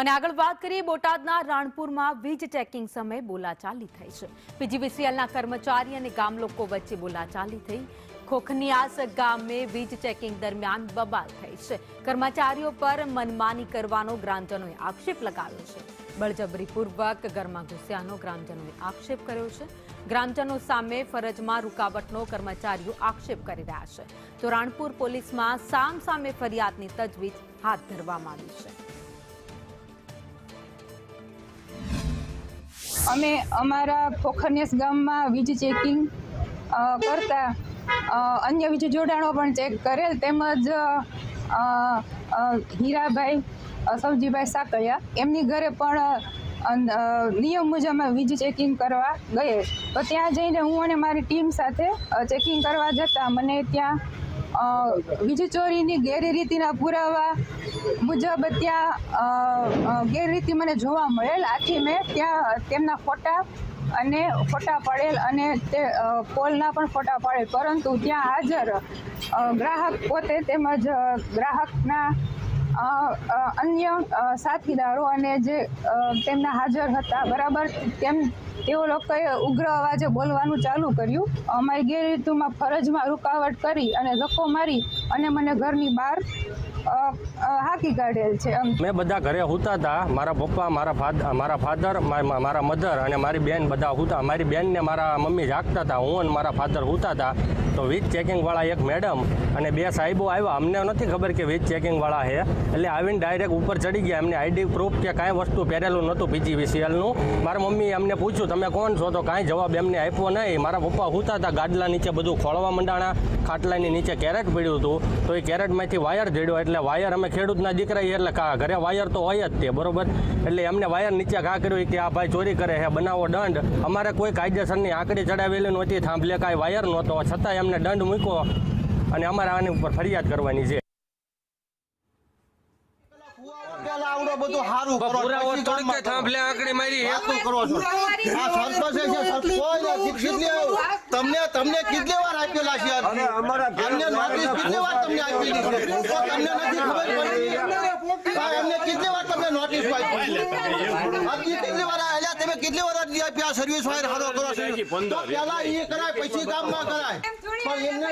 અને આગળ વાત કરીએ, બોટાદના રાણપુરમાં વીજ ચેકિંગ સમયે બોલાચાલી થઈ છે. પીજીવીસીએલના કર્મચારી અને ગામ લોકો વચ્ચે બોલાચાલી થઈ. ખોખનિયાસ ગામે વીજ ચેકિંગ દરમિયાન બબાલ થઈ છે. કર્મચારીઓ પર મનમાની કરવાનો ગ્રામજનોએ આક્ષેપ લગાવ્યો છે. બળજબરીપૂર્વક ઘરમાં ઘૂસ્યાનો ગ્રામજનોએ આક્ષેપ કર્યો છે. ગ્રામજનો સામે ફરજમાં રૂકાવટનો કર્મચારીઓ આક્ષેપ કરી રહ્યા છે. તો રાણપુર પોલીસમાં સામ સામે ફરિયાદની તજવીજ હાથ ધરવામાં આવી છે. અમે અમારા પોખરનેસ ગામમાં વીજ ચેકિંગ કરતા. અન્ય વીજ જોડાણો પણ ચેક કરેલ તેમજ હીરાભાઈ સવજીભાઈ સાકળિયા એમની ઘરે પણ નિયમ મુજબ અમે વીજ ચેકિંગ કરવા ગયે. તો ત્યાં જઈને હું અને મારી ટીમ સાથે ચેકિંગ કરવા જતાં. મને ત્યાં અ, વીજ ચોરીની ગેરરીતિના પુરાવા મુજબ ત્યાં ગેરરીતિ મને જોવા મળેલ. આથી મેં ત્યાં તેમના ફોટા અને ફોટા પાડેલ અને તે પોલના પણ ફોટા પાડેલ. પરંતુ ત્યાં હાજર ગ્રાહક પોતે તેમજ ગ્રાહકના અન્ય સાથીદારો અને જે તેમના હાજર હતા, બરાબર? તેમ, તેઓ લોકોએ ઉગ્ર અવાજે બોલવાનું ચાલુ કર્યું. અમારી ગેરરીતુમાં ફરજમાં રૂકાવટ કરી અને ધક્કો મારી અને મને ઘરની બહાર હાંકી કાઢેલ છે મેં બધા ઘરે હોતા હતા. મારા પપ્પા, મારા ફાધર મારા ફાધર મારા મધર અને મારી બેન બધા હોતા. મારી બેનને મારા મમ્મી જાગતા હતા. હું અને મારા ફાધર હુતા હતા. તો વીજ ચેકિંગવાળા એક મેડમ અને બે સાહેબો આવ્યા. અમને નથી ખબર કે વીજ ચેકિંગવાળા છે. એટલે આવીને ડાયરેક્ટ ઉપર ચડી ગયા. એમને આઈડી પ્રૂફ કે કાંઈ વસ્તુ પહેરેલું નહોતું પીજીવીસીએલનું મારા મમ્મીએ અમને પૂછ્યું, તમે કોણ છો? તો કાંઈ જવાબ એમને આપ્યો નહીં. મારા પપ્પા હુતા હતા ગાડલા નીચે બધું ખોળવા મંડાણા, ખાટલાની નીચે કેરેટ પડ્યું હતું. તો એ કેરેટમાંથી વાયર જડ્યો. એટલે વાયર અમે ખેડૂતના દીકરા એટલે કા ઘરે વાયર તો હોય જ તે, બરોબર? એટલે એમને વાયર નીચે ઘા કર્યું કે આ ભાઈ ચોરી કરે છે, બનાવો દંડ. અમારે કોઈ કાયદેસરની આંકડી ચડાવેલી નહોતી, થાંભલે કાંઈ વાયર નહોતો. છતાં એમને દંડ મૂક્યો અને અમારે આની ઉપર ફરિયાદ કરવાની છે બધું હારું કરો પુરાવો પછી થોડીક કામમાં કે થાંભલે આંકડી મારી કરો. કરો છો આ સરપંચ છે સરપંચ કેટલી તમને તમને કેટલી વાર આપેલા છે અમને નોટિસ કેટલી વાર તમને આપેલી છે તો તમને નથી ખબર પડતી હા, કેટલી વાર તમને નોટિસ આપી કેટલી વાર આલ્યા તમે કેટલી વખત સર્વિસ વાયર હારો કરો છો પેલા એ કરાય પછી કામ ના કરાય. પણ એમને